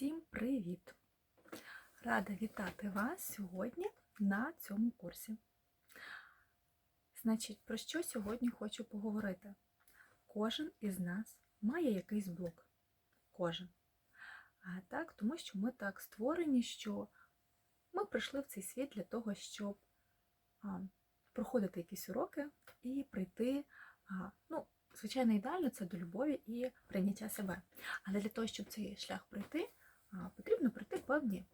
Всім привіт! Рада вітати вас сьогодні на цьому курсі. Значить, про що сьогодні хочу поговорити? Кожен із нас має якийсь блок. Кожен. А так, тому що ми так створені, що ми прийшли в цей світ для того, щоб а, проходити якісь уроки і прийти. А, ну, Звичайно, ідеально це до любові і прийняття себе. Але для того, щоб цей шлях пройти, певні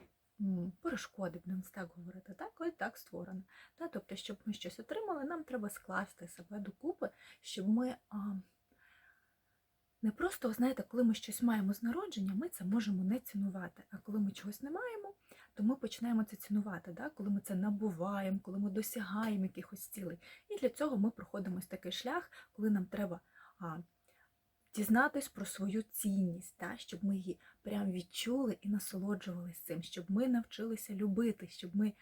перешкоди, будемо так говорити, так, ось так створено. Та, тобто, щоб ми щось отримали, нам треба скласти себе докупи, щоб ми а, не просто, знаєте, коли ми щось маємо з народження, ми це можемо не цінувати. А коли ми чогось не маємо, то ми починаємо це цінувати, да? коли ми це набуваємо, коли ми досягаємо якихось цілей. І для цього ми проходимо ось такий шлях, коли нам треба а, дізнатись про свою цінність, да? щоб ми її прям відчули і насолоджувалися цим, щоб ми навчилися любити, щоб ми.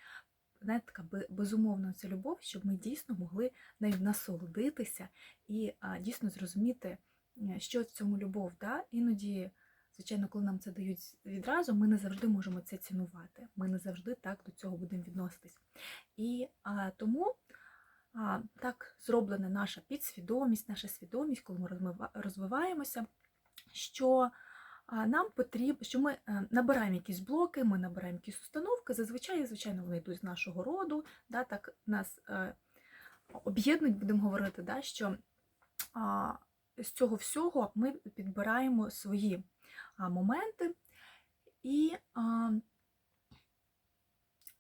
Знаєте, така бе- безумовна ця любов, щоб ми дійсно могли нею насолодитися і а, дійсно зрозуміти, е, що в цьому любов. Да? Іноді, звичайно, коли нам це дають відразу, ми не завжди можемо це цінувати. Ми не завжди так до цього будемо відноситись. І а, тому а, так зроблена наша підсвідомість, наша свідомість, коли ми розвиваємося, що нам потрібно, що ми е, набираємо якісь блоки, ми набираємо якісь установки. Зазвичай, звичайно, вони йдуть з нашого роду, да, так нас е, об'єднують, будемо говорити, да, що а, з цього всього ми підбираємо свої моменти і а,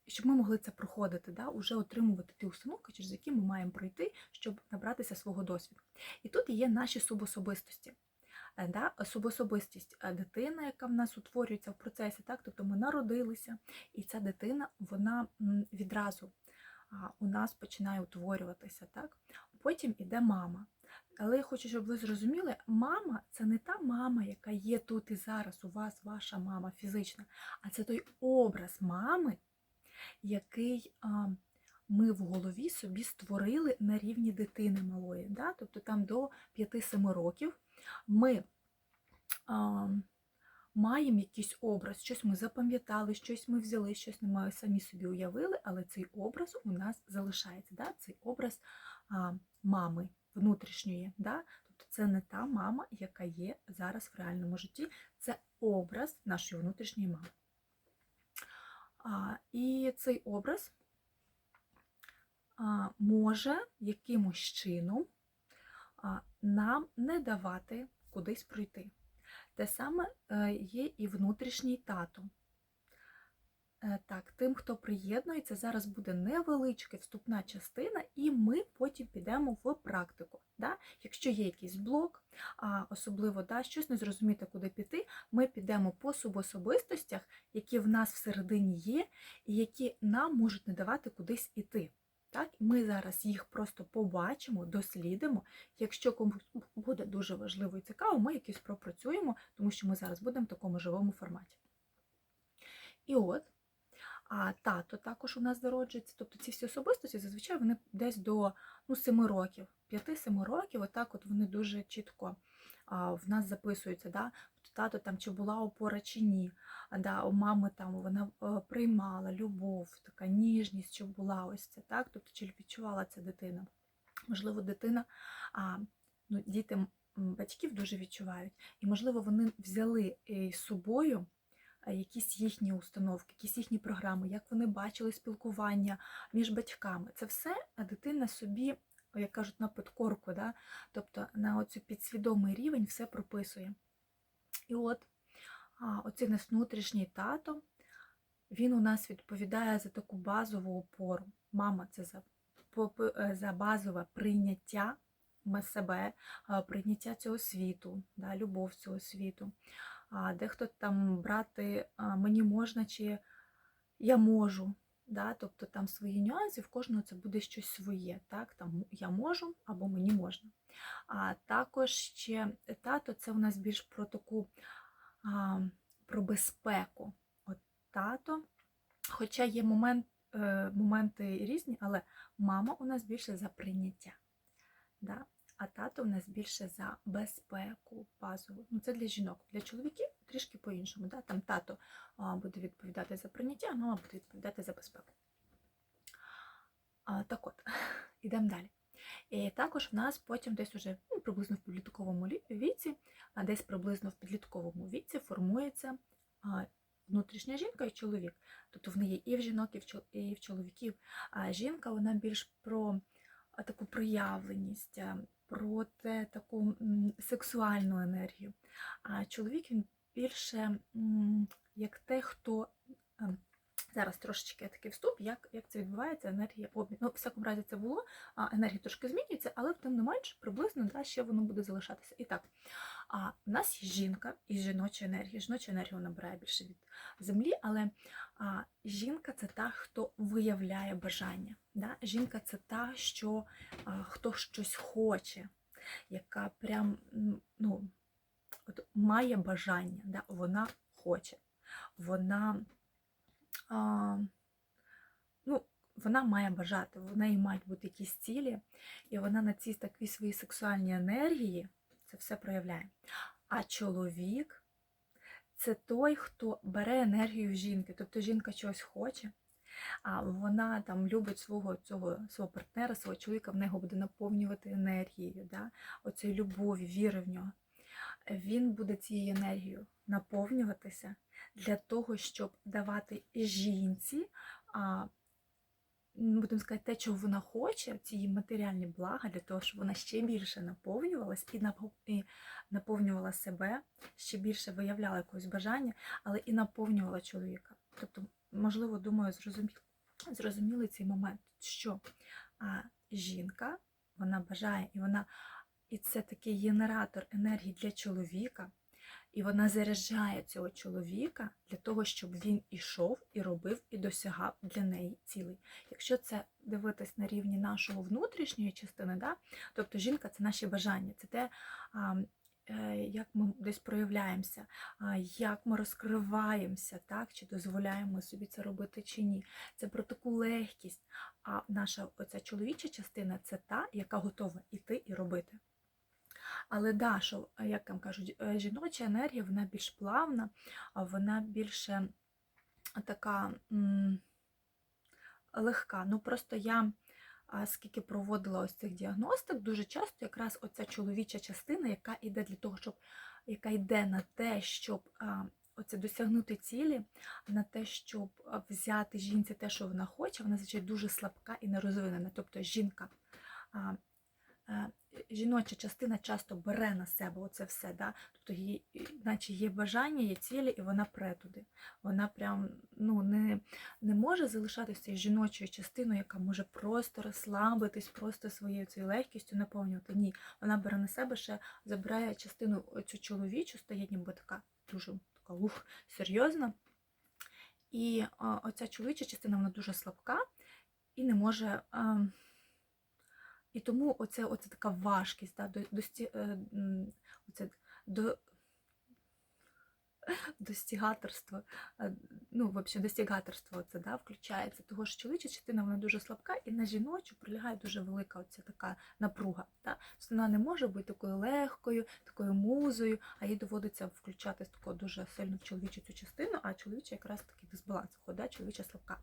щоб ми могли це проходити, да, уже отримувати ті установки, через які ми маємо пройти, щоб набратися свого досвіду. І тут є наші субособистості. Е, Да, субособистість е, дитина, яка в нас утворюється в процесі, так, тобто ми народилися, і ця дитина вона відразу у нас починає утворюватися. Так? Потім іде мама. Але я хочу, щоб ви зрозуміли, мама це не та мама, яка є тут і зараз, у вас ваша мама фізична, а це той образ мами, який ми в голові собі створили на рівні дитини малої. Да? Тобто там до 5-7 років ми а, маємо якийсь образ, щось ми запам'ятали, щось ми взяли, щось ми самі собі уявили, але цей образ у нас залишається. Да? Цей образ а, мами внутрішньої. Да? Тобто це не та мама, яка є зараз в реальному житті, це образ нашої внутрішньої мами. І цей образ може якимось чином нам не давати кудись пройти. Те саме е, є і внутрішній тато. Е, Так, тим, хто приєднується, зараз буде невеличка вступна частина, і ми потім підемо в практику. Да? Якщо є якийсь блок, а особливо да, щось не зрозуміти, куди піти, ми підемо по субособистостях, які в нас всередині є, і які нам можуть не давати кудись іти. Так? Ми зараз їх просто побачимо, дослідимо. Якщо комусь буде дуже важливо і цікаво, ми якісь пропрацюємо, тому що ми зараз будемо в такому живому форматі. І от, а тато також у нас зароджується. Тобто ці всі особистості зазвичай вони десь до ну, 7 років, 5-7 років, отак от вони дуже чітко а, в нас записуються. Да? Тато там чи була опора чи ні. Да, у мами там вона е, приймала любов, така ніжність, що була ось це, так? Тобто чи відчувала ця дитина. Можливо, дитина, а, ну, діти батьків дуже відчувають. І, можливо, вони взяли е, з собою якісь їхні установки, якісь їхні програми, як вони бачили спілкування між батьками. Це все дитина собі, як кажуть, на підкорку, да? тобто на оцю підсвідомий рівень все прописує. І от оцей наш внутрішній тато, він у нас відповідає за таку базову опору. Мама це за, е, за базове прийняття м- себе, прийняття цього світу, да, любов цього світу. Дехто там брати мені можна чи я можу. Да? Тобто там свої нюанси, в кожного це буде щось своє. Так? Там я можу або мені можна. А також ще тато це у нас більш про таку а, про безпеку. От тато, хоча є момент, е, моменти різні, але мама у нас більше за прийняття. Да? А тато у нас більше за безпеку базову. Ну, це для жінок. Для чоловіків трішки по-іншому. Да? Там тато буде відповідати за прийняття, а мама буде відповідати за безпеку. А, так от, ідемо далі. І також в нас потім десь уже ну, приблизно в підлітковому віці, а десь приблизно в підлітковому віці формується внутрішня жінка і чоловік. Тобто в неї і в жінок, і в в чоловіків. А жінка вона більш про таку проявленість, про те, таку сексуальну енергію. А чоловік він більше як те, хто. ем, Зараз трошечки такий вступ, як, як це відбувається, енергія обмін. Ну, в всякому разі, це було, енергія трошки змінюється, але тим не менш, приблизно да, ще воно буде залишатися. І так, а в нас є жінка і жіноча енергія. Жіноча енергія набирає більше від землі, але а, жінка це та, хто виявляє бажання. Да? Жінка це та, що а, хто щось хоче, яка прям ну, от, має бажання, да? вона хоче. Вона а, ну, вона має бажати, в неї мають бути якісь цілі, і вона на ці такі свої сексуальні енергії це все проявляє. А чоловік це той, хто бере енергію в жінки. Тобто жінка чогось хоче, а вона там любить свого цього свого партнера, свого чоловіка, в нього буде наповнювати енергією, да? оцією любові, віри в нього. Він буде цією енергією наповнюватися для того, щоб давати жінці, а, будемо сказати, те, чого вона хоче, ці її матеріальні блага, для того, щоб вона ще більше наповнювалась і напов- і наповнювала себе, ще більше виявляла якогось бажання, але і наповнювала чоловіка. Тобто, можливо, думаю, зрозуміли, зрозуміли цей момент, що а, жінка вона бажає, і вона і це такий генератор енергії для чоловіка, і вона заряджає цього чоловіка для того, щоб він ішов і робив, і досягав для неї цілей. Якщо це дивитись на рівні нашого внутрішньої частини, да, тобто жінка це наші бажання, це те, а, як ми десь проявляємося, як ми розкриваємося, так, чи дозволяємо собі це робити чи ні. Це про таку легкість. А наша оця чоловіча частина це та, яка готова іти і робити. Але да, що, як там кажуть, е, жіноча енергія вона більш плавна, вона більше така м, легка. Ну просто я скільки проводила ось цих діагностик, дуже часто якраз оця чоловіча частина, яка йде для того, щоб яка йде на те, щоб оце досягнути цілі, на те, щоб взяти жінці те, що вона хоче, вона звичайно дуже слабка і нерозвинена. Тобто жінка. Е, жіноча частина часто бере на себе оце все, да? тобто її, наче є бажання, є цілі, і вона пре туди. Вона прям ну, не, не може залишатися жіночою частиною, яка може просто розслабитись, просто своєю цією легкістю наповнювати. Ні, вона бере на себе ще забирає частину цю чоловічу, стає ніби така дуже така ух, серйозна. І оця чоловіча частина вона дуже слабка і не може. І тому оце, оце така важкість, да, до, е, оце, до, достігаторство, е, ну, взагалі, достігаторство це, да, включається, того що чоловіча частина вона дуже слабка, і на жіночу прилягає дуже велика оця така напруга. Да? Тобто Вона не може бути такою легкою, такою музою, а їй доводиться включати таку дуже сильно в чоловічу цю частину, а чоловіча якраз такий дисбаланс виходить, да? чоловіча слабка.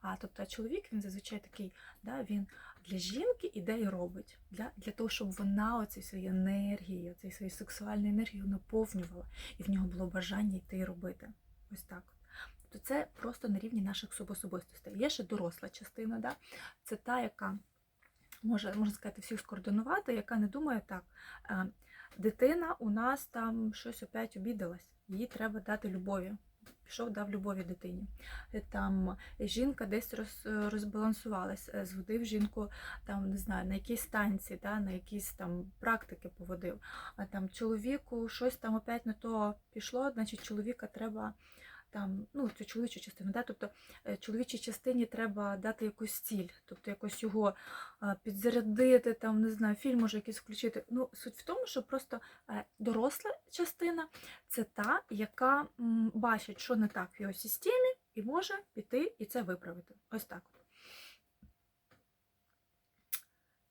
А тобто чоловік він зазвичай такий, да, він для жінки іде робить, для, для того, щоб вона оці свої енергії, оці свої сексуальні енергії наповнювала, і в нього було бажання йти і робити. Ось так. То це просто на рівні наших субособистостей. Є ще доросла частина, да? це та, яка може, можна сказати, всіх скоординувати, яка не думає так. е, Дитина у нас там щось опять обідалась, їй треба дати любові. Пішов, дав любові дитині. Е, Там жінка десь роз, розбалансувалась, е, зводив жінку там, не знаю, на якійсь станції, да, на якісь там практики поводив. А там чоловіку щось там опять не то пішло, значить чоловіка треба там, ну, цю чоловічу частину, да? тобто е, чоловічій частині треба дати якусь ціль, тобто якось його підзарядити, там, не знаю, фільм може якийсь включити. Ну, суть в тому, що просто е, доросла частина це та, яка бачить, що не так в його системі, і може піти і це виправити. Ось так.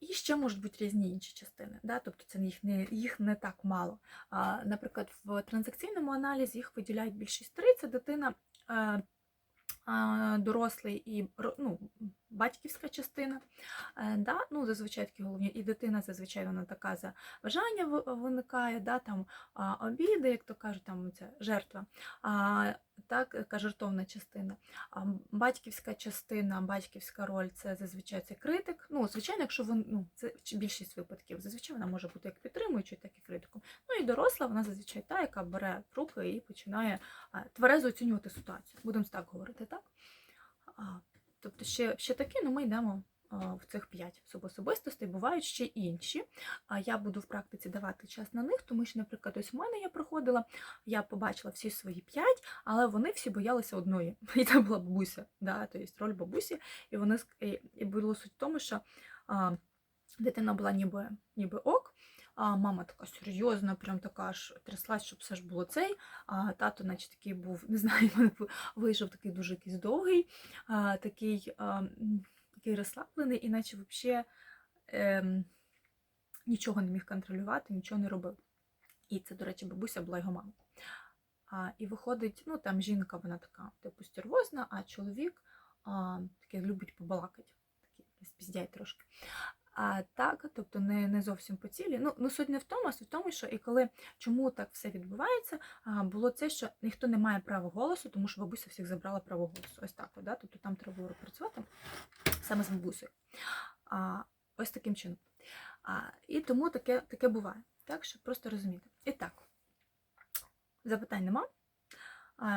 І ще можуть бути різні інші частини, да? тобто це їх не, їх не так мало. А, Наприклад, в транзакційному аналізі їх виділяють більшість три, це дитина. е, а, Дорослий і ну, батьківська частина. Е, Да? Ну, зазвичай такі головні. І дитина зазвичай вона така за бажання виникає, да? там а, обіди, як то кажуть, там це жертва. А, так, така жертовна частина. А батьківська частина, батьківська роль це зазвичай це критик. Ну, звичайно, якщо він, ну, це більшість випадків, зазвичай вона може бути як підтримуючою, так і критиком. Ну і доросла, вона зазвичай та, яка бере в руки і починає а, тверезо оцінювати ситуацію. Будемо так говорити, так? Тобто ще, ще такі, ну ми йдемо в цих п'ять особистостей, бувають ще інші. А я буду в практиці давати час на них, тому що, наприклад, ось в мене я проходила, я побачила всі свої п'ять, але вони всі боялися одної. І це була бабуся, да, тобто роль бабусі. І вони і, було суть в тому, що а, дитина була ніби, ніби ок. А мама така серйозна, прям така аж тряслась, щоб все ж було цей. А тато, наче такий був, не знаю, вийшов такий дуже якийсь довгий, а, такий, а, такий розслаблений, і наче взагалі ем, нічого не міг контролювати, нічого не робив. І це, до речі, бабуся була його мама. А, і виходить, ну там жінка, вона така, типу, стервозна, а чоловік а, такий любить побалакати, такий спіздяй трошки. А так, тобто не, не зовсім по цілі. Ну, ну суть не в тому, а суть в тому, що і коли чому так все відбувається, а, було це, що ніхто не має права голосу, тому що бабуся всіх забрала право голосу. Ось так, да? тобто там треба було працювати саме з бабусею. А, ось таким чином. А, і тому таке, таке буває. Так, щоб просто розуміти. І так, запитань нема.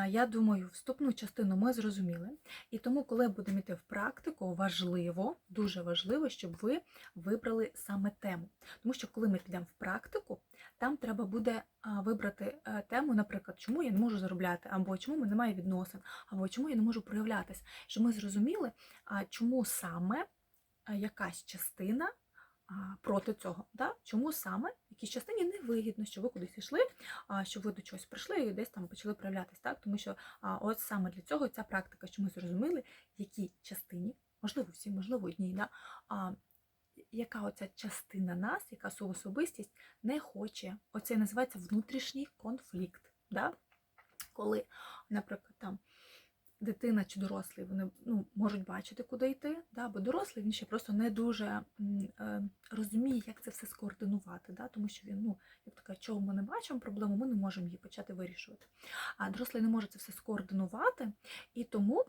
Я думаю, вступну частину ми зрозуміли. І тому, коли будемо йти в практику, важливо, дуже важливо, щоб ви вибрали саме тему. Тому що, коли ми підемо в практику, там треба буде вибрати е, тему, наприклад, чому я не можу заробляти, або чому мене немає відносин, або чому я не можу проявлятися. Щоб ми зрозуміли, чому саме якась частина проти цього. Чому саме якій частині не вигідно, що ви кудись йшли, що ви до чогось прийшли і десь там почали проявлятися. Так? Тому що от саме для цього ця практика, що ми зрозуміли, якій частині, можливо, всі, можливо, одній, да? а, яка оця частина нас, яка особистість не хоче. Оце називається внутрішній конфлікт. Да? Коли, наприклад, там дитина чи дорослий, вони ну, можуть бачити, куди йти, да? бо дорослий він ще просто не дуже е, розуміє, як це все скоординувати, да? тому що він, ну, як така, чого ми не бачимо проблему, ми не можемо її почати вирішувати. А дорослий не може це все скоординувати, і тому.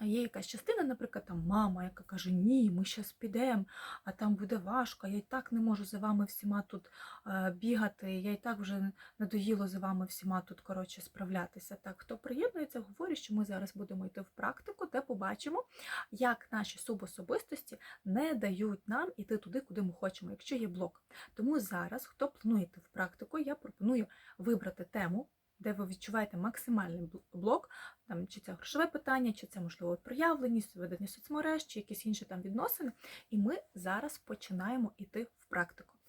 Є якась частина, наприклад, там мама, яка каже, ні, ми зараз підемо, а там буде важко, я і так не можу за вами всіма тут е, бігати, я і так вже надоїло за вами всіма тут коротше, справлятися. Так, хто приєднується, говорю, що ми зараз будемо йти в практику, де побачимо, як наші субособистості не дають нам іти туди, куди ми хочемо, якщо є блок. Тому зараз, хто планує йти в практику, я пропоную вибрати тему. Де ви відчуваєте максимальний блок, там, чи це грошове питання, чи це можливо проявленість, ведення соцмереж, чи якісь інші там відносини. І ми зараз починаємо йти в практику.